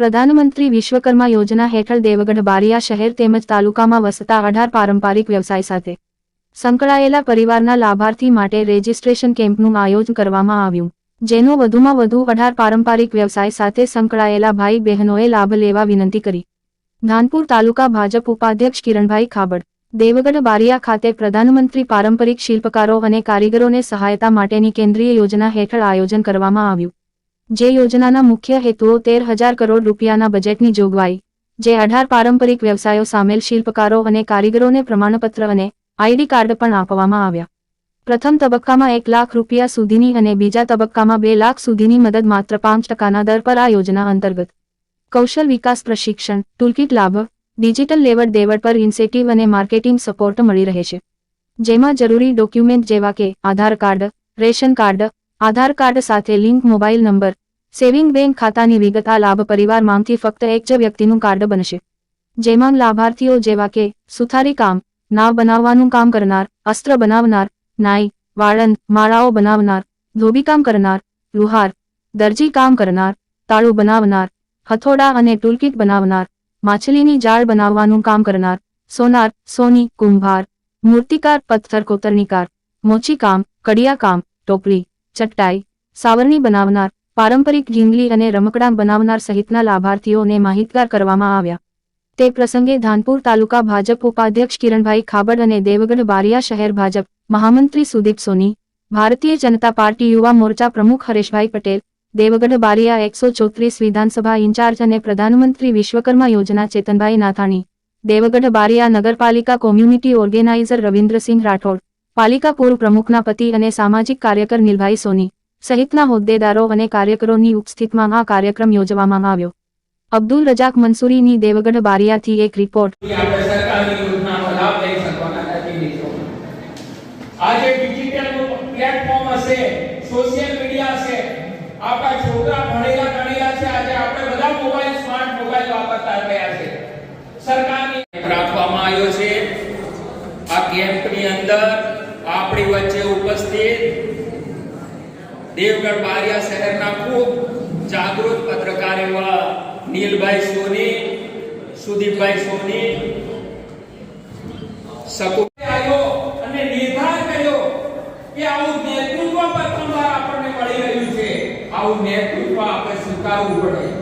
પ્રધાનમંત્રી વિશ્વકર્મા યોજના હેઠળ દેવગઢ બારિયા શહેર તેમજ તાલુકામાં વસતા અઢાર પારંપરિક વ્યવસાય સાથે સંકળાયેલા પરિવારના લાભાર્થી માટે રેજિસ્ટ્રેશન કેમ્પનું આયોજન કરવામાં આવ્યું. જેનો વધુમાં વધુ અઢાર પારંપરિક વ્યવસાય સાથે સંકળાયેલા ભાઈ બહેનોએ લાભ લેવા વિનંતી કરી. ધાનપુર તાલુકા ભાજપ ઉપાધ્યક્ષ કિરણભાઈ ખાબડ, દેવગઢ બારિયા ખાતે પ્રધાનમંત્રી પારંપરિક શિલ્પકારો અને કારીગરોને સહાયતા માટેની કેન્દ્રીય યોજના હેઠળ આયોજન કરવામાં આવ્યું. જે યોજનાના મુખ્ય હેતુઓ તેર હજાર કરોડ રૂપિયાના બજેટની જોગવાઈ, જે અઢાર પારંપરિક વ્યવસાયો સામેલ શિલ્પકારો અને કારીગરોને પ્રમાણપત્ર અને આઈડી કાર્ડ પણ આપવામાં આવ્યા. પ્રથમ તબક્કામાં એક લાખ રૂપિયા સુધીની અને બીજા તબક્કામાં બે લાખ સુધીની મદદ માત્ર પાંચ ટકાના દર પર આ યોજના અંતર્ગત. કૌશલ વિકાસ પ્રશિક્ષણ, ટૂલકીટ લાભ, ડિજિટલ લેવડ દેવડ પર ઇન્સેટિવ અને માર્કેટિંગ સપોર્ટ મળી રહે છે. જેમાં જરૂરી ડોક્યુમેન્ટ જેવા કે Aadhaar card, ration card Aadhaar card સાથે link mobile number, saving bank ખાતાની વિગત, આ લાભ પરિવાર માંગતી ફક્ત એક જ વ્યક્તિનું કાર્ડ બનશે. જેમાં લાભાર્થીઓ જેવા કે, સુથારી કામ, નાવ બનાવવાનું કામ કરનાર, અસ્ત્ર બનાવનાર, નાઈ, વાળંદ, માળાઓ બનાવનાર ધોબીકામ કરનાર, લુહાર, દરજી કામ કરનાર, તાળું બનાવનાર, હથોડા અને ટૂલકીટ બનાવનાર, માછલીની જાળ બનાવવાનું કામ કરનાર, સોનાર, સોની, કુંભાર, મૂર્તિકાર, પથ્થર કોતરણીકાર મોચીકામ કડિયાકામ ટોપલી ચટ્ટાઈ, સાવરણી બનાવનાર, પારંપરિક ઢીંગલી અને રમકડાં બનાવનાર સહિતના લાભાર્થીઓને માહિતગાર કરવામાં આવ્યા. તે પ્રસંગે ધાનપુર તાલુકા ભાજપ ઉપાધ્યક્ષ કિરણભાઈ ખાબડ અને દેવગઢ બારિયા શહેર ભાજપ મહામંત્રી સુદીપ સોની, ભારતીય જનતા પાર્ટી યુવા મોરચા પ્રમુખ હરેશભાઈ પટેલ, દેવગઢ બારિયા એકસો ચોત્રીસ વિધાનસભા ઇન્ચાર્જ અને પ્રધાનમંત્રી વિશ્વકર્મા યોજના ચેતનભાઈ નાથાણી, દેવગઢ બારિયા નગરપાલિકા કોમ્યુનિટી ઓર્ગેનાઇઝર રવિન્દ્રસિંહ રાઠોડ પાલિકા પૂર્વ પ્રમુખના પતિ અને સામાજિક કાર્યકર નીલભાઈ સોની સહિતના હોદ્દેદારો અને કાર્યકરોની ઉપસ્થિતમાં આ કાર્યક્રમ યોજવામાં આવ્યો. અબ્દુલ રજાક મંસૂરીની દેવગઢ બારિયાથી એક રિપોર્ટ. સરકારની રાખવામાં આવ્યો છે આ કેમ્પની અંદર આપણી વચ્ચે ઉપસ્થિત દેવગઢ બારિયા શહેરના ખૂબ જાગૃત પત્રકાર એવા નીલભાઈ સોની, સુદીપભાઈ સોની શકુ આવ્યો અને નિર્ધાર કર્યો કે આવું નેતૃત્વ પ્રથમવાર આપણને મળી રહ્યું છે. આવું નેતૃત્વ આપણે સ્વીકારવું પડે.